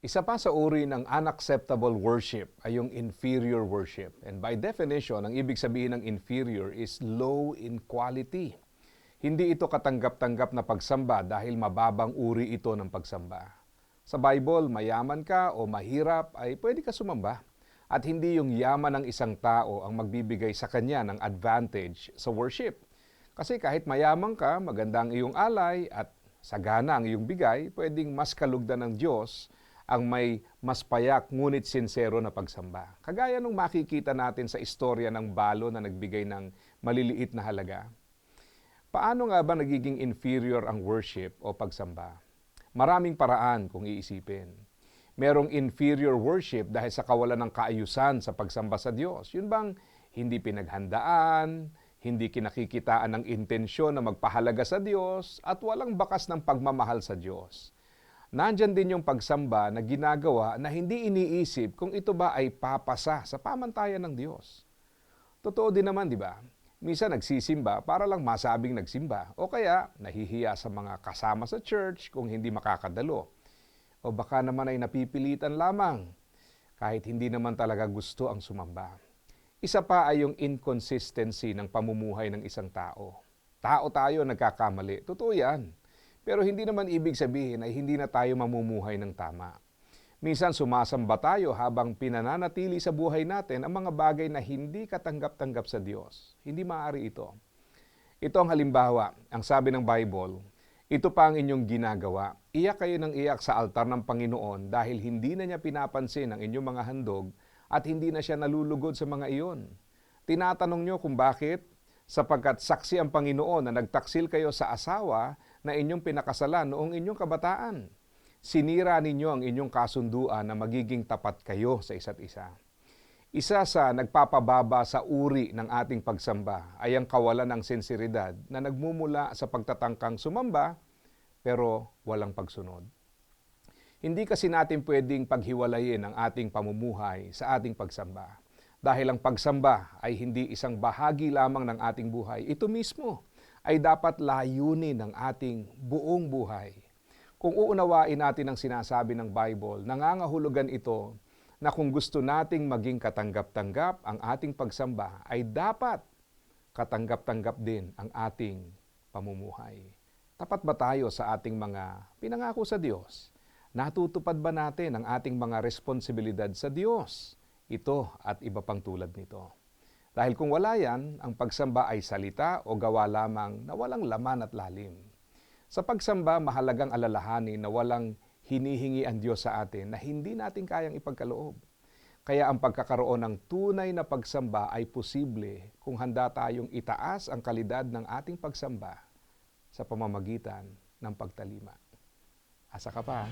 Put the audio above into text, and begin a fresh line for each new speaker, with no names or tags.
Isa pa sa uri ng unacceptable worship ay yung inferior worship. And by definition, ang ibig sabihin ng inferior is low in quality. Hindi ito katanggap-tanggap na pagsamba dahil mababang uri ito ng pagsamba. Sa Bible, mayaman ka o mahirap ay pwede ka sumamba. At hindi yung yaman ng isang tao ang magbibigay sa kanya ng advantage sa worship. Kasi kahit mayaman ka, maganda ang iyong alay at sagana ang iyong bigay, pwedeng mas kalugdan ng Diyos ang may mas payak ngunit sincero na pagsamba. Kagaya nung makikita natin sa istorya ng balo na nagbigay ng maliliit na halaga. Paano nga ba nagiging inferior ang worship o pagsamba? Maraming paraan kung iisipin. Merong inferior worship dahil sa kawalan ng kaayusan sa pagsamba sa Diyos. Yun bang hindi pinaghandaan, hindi kinakikitaan ng intensyon na magpahalaga sa Diyos, at walang bakas ng pagmamahal sa Diyos. Nandyan din yung pagsamba na ginagawa na hindi iniisip kung ito ba ay papasa sa pamantayan ng Diyos. Totoo din naman, di ba? Misa nagsisimba para lang masabing nagsimba o kaya nahihiya sa mga kasama sa church kung hindi makakadalo. O baka naman ay napipilitan lamang kahit hindi naman talaga gusto ang sumamba. Isa pa ay yung inconsistency ng pamumuhay ng isang tao. Tao tayo nagkakamali. Totoo yan. Pero hindi naman ibig sabihin ay hindi na tayo mamumuhay ng tama. Minsan sumasamba tayo habang pinananatili sa buhay natin ang mga bagay na hindi katanggap-tanggap sa Diyos. Hindi maaari ito. Ito ang halimbawa, ang sabi ng Bible, ito pa ang inyong ginagawa. Iyak kayo ng iyak sa altar ng Panginoon dahil hindi na niya pinapansin ang inyong mga handog at hindi na siya nalulugod sa mga iyon. Tinatanong niyo kung bakit? Sapagkat saksi ang Panginoon na nagtaksil kayo sa asawa na inyong pinakasalan noong inyong kabataan. Sinira ninyo ang inyong kasunduan na magiging tapat kayo sa isa't isa. Isa sa nagpapababa sa uri ng ating pagsamba ay ang kawalan ng sinseridad na nagmumula sa pagtatangkang sumamba pero walang pagsunod. Hindi kasi natin pwedeng paghiwalayin ang ating pamumuhay sa ating pagsamba. Dahil ang pagsamba ay hindi isang bahagi lamang ng ating buhay. Ito mismo ay dapat layunin ng ating buong buhay. Kung uunawain natin ang sinasabi ng Bible, nangangahulugan ito na kung gusto nating maging katanggap-tanggap ang ating pagsamba, ay dapat katanggap-tanggap din ang ating pamumuhay. Tapat ba tayo sa ating mga pinangako sa Diyos? Natutupad ba natin ang ating mga responsibilidad sa Diyos? Ito at iba pang tulad nito. Dahil kung wala yan, ang pagsamba ay salita o gawa lamang na walang laman at lalim. Sa pagsamba, mahalagang alalahanin na walang hinihingi ang Diyos sa atin na hindi natin kayang ipagkaloob. Kaya ang pagkakaroon ng tunay na pagsamba ay posible kung handa tayong itaas ang kalidad ng ating pagsamba sa pamamagitan ng pagtalima. Asa ka pa?